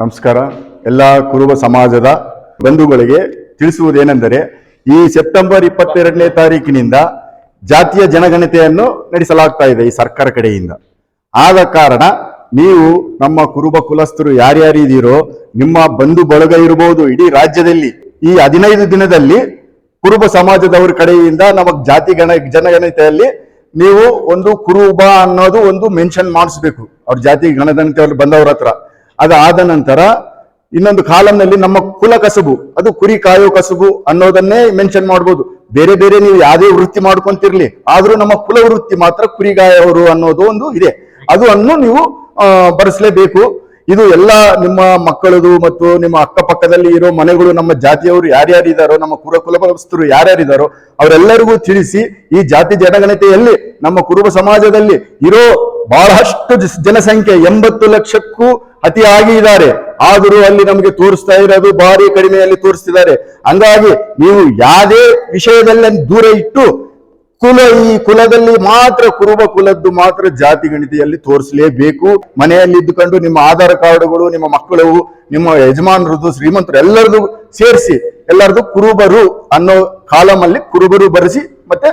ನಮಸ್ಕಾರ. ಎಲ್ಲ ಕುರುಬ ಸಮಾಜದ ಬಂಧುಗಳಿಗೆ ತಿಳಿಸುವುದೇನೆಂದರೆ, ಈ ಸೆಪ್ಟೆಂಬರ್ ಇಪ್ಪತ್ತೆರಡನೇ ತಾರೀಕಿನಿಂದ ಜಾತಿಯ ಜನಗಣತೆಯನ್ನು ನಡೆಸಲಾಗ್ತಾ ಇದೆ ಈ ಸರ್ಕಾರ ಕಡೆಯಿಂದ. ಆದ ಕಾರಣ ನೀವು ನಮ್ಮ ಕುರುಬ ಕುಲಸ್ಥರು ಯಾರ್ಯಾರಿದ್ದೀರೋ, ನಿಮ್ಮ ಬಂಧು ಬಳಗ ಇರಬಹುದು ಇಡೀ ರಾಜ್ಯದಲ್ಲಿ ಈ ಹದಿನೈದು ದಿನದಲ್ಲಿ ಕುರುಬ ಸಮಾಜದವರ ಕಡೆಯಿಂದ ನಮಗೆ ಜಾತಿ ಗಣ, ಜನಗಣತೆಯಲ್ಲಿ ನೀವು ಒಂದು ಕುರುಬ ಅನ್ನೋದು ಒಂದು ಮೆನ್ಷನ್ ಮಾಡಿಸ್ಬೇಕು. ಅವ್ರ ಜಾತಿ ಗಣಗಣತೆಯಲ್ಲಿ ಬಂದವ್ರ ಹತ್ರ. ಅದಾದ ನಂತರ ಇನ್ನೊಂದು ಕಾಲಂನಲ್ಲಿ ನಮ್ಮ ಕುಲ ಕಸುಬು, ಅದು ಕುರಿ ಕಾಯೋ ಕಸುಬು ಅನ್ನೋದನ್ನೇ ಮೆನ್ಷನ್ ಮಾಡ್ಬೋದು. ಬೇರೆ ಬೇರೆ ನೀವು ಯಾವುದೇ ವೃತ್ತಿ ಮಾಡ್ಕೊಂತಿರ್ಲಿ, ಆದ್ರೂ ನಮ್ಮ ಕುಲ ವೃತ್ತಿ ಮಾತ್ರ ಕುರಿಗಾಯವರು ಅನ್ನೋದು ಒಂದು ಇದೆ. ಅದು ಅನ್ನು ನೀವು ಬರೆಸಲೇಬೇಕು. ಇದು ಎಲ್ಲ ನಿಮ್ಮ ಮಕ್ಕಳದು ಮತ್ತು ನಿಮ್ಮ ಅಕ್ಕಪಕ್ಕದಲ್ಲಿ ಇರೋ ಮನೆಗಳು, ನಮ್ಮ ಜಾತಿಯವರು ಯಾರ್ಯಾರಿದ್ದಾರೋ ನಮ್ಮ ಕುರ ಕುಲಪಸ್ಥರು ಯಾರ್ಯಾರಿದ್ದಾರೋ ಅವರೆಲ್ಲರಿಗೂ ತಿಳಿಸಿ ಈ ಜಾತಿ ಜನಗಣತೆಯಲ್ಲಿ ನಮ್ಮ ಕುರುಬ ಸಮಾಜದಲ್ಲಿ ಇರೋ ಬಹಳಷ್ಟು ಜನಸಂಖ್ಯೆ ಎಂಬತ್ತು ಲಕ್ಷಕ್ಕೂ ಅತಿಯಾಗಿ ಇದ್ದಾರೆ ಆದರೂ ಅಲ್ಲಿ ನಮಗೆ ತೋರಿಸ್ತಾ ಇರೋದು ಭಾರಿ ಕಡಿಮೆಯಲ್ಲಿ ತೋರಿಸ್ತಿದ್ದಾರೆ. ಹಂಗಾಗಿ ನೀವು ಯಾವುದೇ ವಿಷಯದಲ್ಲಿ ದೂರ ಇಟ್ಟು ಕುಲ ಈ ಕುಲದಲ್ಲಿ ಮಾತ್ರ ಕುರುಬ ಕುಲದ್ದು ಮಾತ್ರ ಜಾತಿ ಗಣಿತೆಯಲ್ಲಿ ತೋರಿಸಲೇಬೇಕು. ಮನೆಯಲ್ಲಿ ಇದ್ದುಕೊಂಡು ನಿಮ್ಮ ಆಧಾರ್ ಕಾರ್ಡ್ಗಳು, ನಿಮ್ಮ ಮಕ್ಕಳು ನಿಮ್ಮ ಯಜಮಾನರದ್ದು, ಶ್ರೀಮಂತರು ಎಲ್ಲರದು ಸೇರಿಸಿ ಎಲ್ಲರದು ಕುರುಬರು ಅನ್ನೋ ಕಾಲಮಲ್ಲಿ ಕುರುಬರು ಬರೆಸಿ ಮತ್ತೆ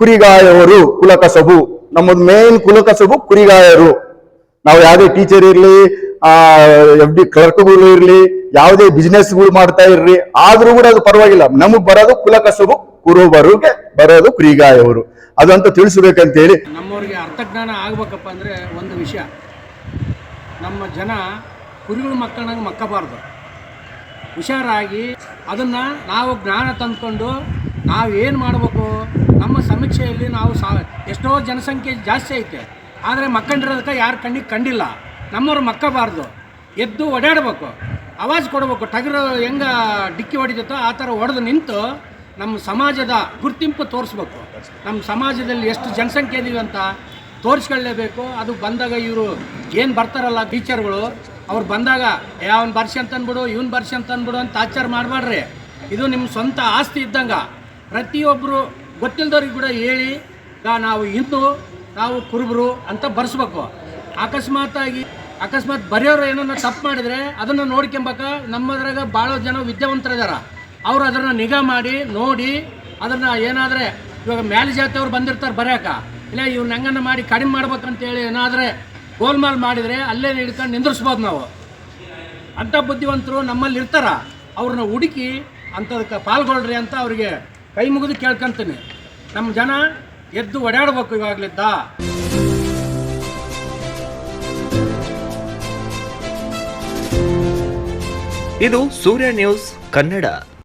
ಕುರಿಗಾಯವರು, ಕುಲಕಸಬು ನಮ್ಮದು ಮೇನ್ ಕುಲಕಸಬು ಕುರಿಗಾಯರು. ನಾವು ಯಾವುದೇ ಟೀಚರ್ ಇರಲಿ, ಆ ಎಫ್ ಡಿ ಕ್ಲರ್ಕ್ಗಳು ಇರಲಿ, ಯಾವುದೇ ಬಿಸ್ನೆಸ್ಗಳು ಮಾಡ್ತಾ ಇರ್ರಿ ಆದ್ರೂ ಕೂಡ ಅದು ಪರವಾಗಿಲ್ಲ. ನಮಗ್ ಬರೋದು ಕುಲಕಸಬು ಕುರುಬರುಗೆ ಬರೋದು ಕುರಿಗಾಯವರು. ಅದಂತ ತಿಳಿಸ್ಬೇಕಂತ ಹೇಳಿ ನಮ್ಮವ್ರಿಗೆ ಅರ್ಥಜ್ಞಾನ ಆಗ್ಬೇಕಪ್ಪ ಅಂದ್ರೆ ಒಂದು ವಿಷಯ. ನಮ್ಮ ಜನ ಕುರಿಗಳ ಮಕ್ಕಳನ್ನ ಮಕ್ಕಬಾರ್ದು. ಹುಷಾರಾಗಿ ಅದನ್ನು ನಾವು ಜ್ಞಾನ ತಂದ್ಕೊಂಡು ನಾವು ಏನು ಮಾಡಬೇಕು? ನಮ್ಮ ಸಮೀಕ್ಷೆಯಲ್ಲಿ ನಾವು ಸಾ ಎಷ್ಟೋ ಜನಸಂಖ್ಯೆ ಜಾಸ್ತಿ ಐತೆ. ಆದರೆ ಮಕ್ಕಂಡಿರೋದಕ್ಕೆ ಯಾರು ಕಣ್ಣಿಗೆ ಕಂಡಿಲ್ಲ. ನಮ್ಮವ್ರು ಮಕ್ಕಬಾರ್ದು. ಎದ್ದು ಓಡಾಡಬೇಕು. ಆವಾಜ್ ಕೊಡಬೇಕು. ಟಗರು ಹೆಂಗೆ ಡಿಕ್ಕಿ ಹೊಡಿತೋ ಆ ಥರ ಹೊಡೆದು ನಿಂತು ನಮ್ಮ ಸಮಾಜದ ಗುರ್ತಿಂಪು ತೋರಿಸ್ಬೇಕು. ನಮ್ಮ ಸಮಾಜದಲ್ಲಿ ಎಷ್ಟು ಜನಸಂಖ್ಯೆ ಇದೀವಿ ಅಂತ ತೋರಿಸ್ಕೊಳ್ಳೇಬೇಕು. ಅದು ಬಂದಾಗ ಇವರು ಏನು ಬರ್ತಾರಲ್ಲ ಟೀಚರ್ಗಳು, ಅವ್ರು ಬಂದಾಗ ಯಾವನ್ ಬರ್ಸಿ ಅಂತ ಅಂದ್ಬಿಡು ಇವ್ನು ಬರ್ಸಿ ಅಂತ ಅಂದ್ಬಿಡು ಅಂತ ಆಚಾರ ಮಾಡಬೇಡ್ರಿ ಇದು ನಿಮ್ಮ ಸ್ವಂತ ಆಸ್ತಿ ಇದ್ದಂಗೆ. ಪ್ರತಿಯೊಬ್ಬರು ಗೊತ್ತಿಲ್ಲದವ್ರಿಗೆ ಕೂಡ ಹೇಳಿ "ಗಾ, ನಾವು ಹಿಂದೂ ನಾವು ಕುರುಬರು ಅಂತ ಬರ್ಸ್ಬೇಕು. ಅಕಸ್ಮಾತಾಗಿ ಅಕಸ್ಮಾತ್ ಬರೆಯೋರು ಏನನ್ನ ತಪ್ಪು ಮಾಡಿದರೆ ಅದನ್ನು ನೋಡ್ಕೊಂಬಕ ನಮ್ಮದ್ರಾಗ ಭಾಳ ಜನ ವಿದ್ಯಾವಂತರಿದಾರ. ಅವರು ಅದನ್ನು ನಿಗಾ ಮಾಡಿ ನೋಡಿ ಅದನ್ನು ಏನಾದರೆ ಇವಾಗ ಮ್ಯಾಲೆ ಜಾತಿಯವ್ರು ಬಂದಿರ್ತಾರೆ ಬರ್ಯಾಕ. ಇಲ್ಲ ಇವ್ರು ನಂಗನ್ನು ಮಾಡಿ ಕಡಿಮೆ ಮಾಡ್ಬೇಕಂತೇಳಿ ಏನಾದರೆ ಗೋಲ್ಮಾಲ್ ಮಾಡಿದರೆ ಅಲ್ಲೇ ಹಿಡ್ಕೊಂಡು ನಿಂದಿರ್ಸ್ಬೋದು ನಾವು. ಅಂಥ ಬುದ್ಧಿವಂತರು ನಮ್ಮಲ್ಲಿ ಇರ್ತಾರ ಅವ್ರನ್ನ ಹುಡುಕಿ ಅಂಥದಕ್ಕೆ ಪಾಲ್ಗೊಳ್ರಿ ಅಂತ ಅವರಿಗೆ ಕೈ ಮುಗಿದು ಕೇಳ್ಕೊಂತೀನಿ. ನಮ್ಮ ಜನ ಎದ್ದು ಓಡಾಡ್ಬೇಕು ಇವಾಗಲಿದ್ದ ಇದು ಸೂರ್ಯ ನ್ಯೂಸ್ ಕನ್ನಡ.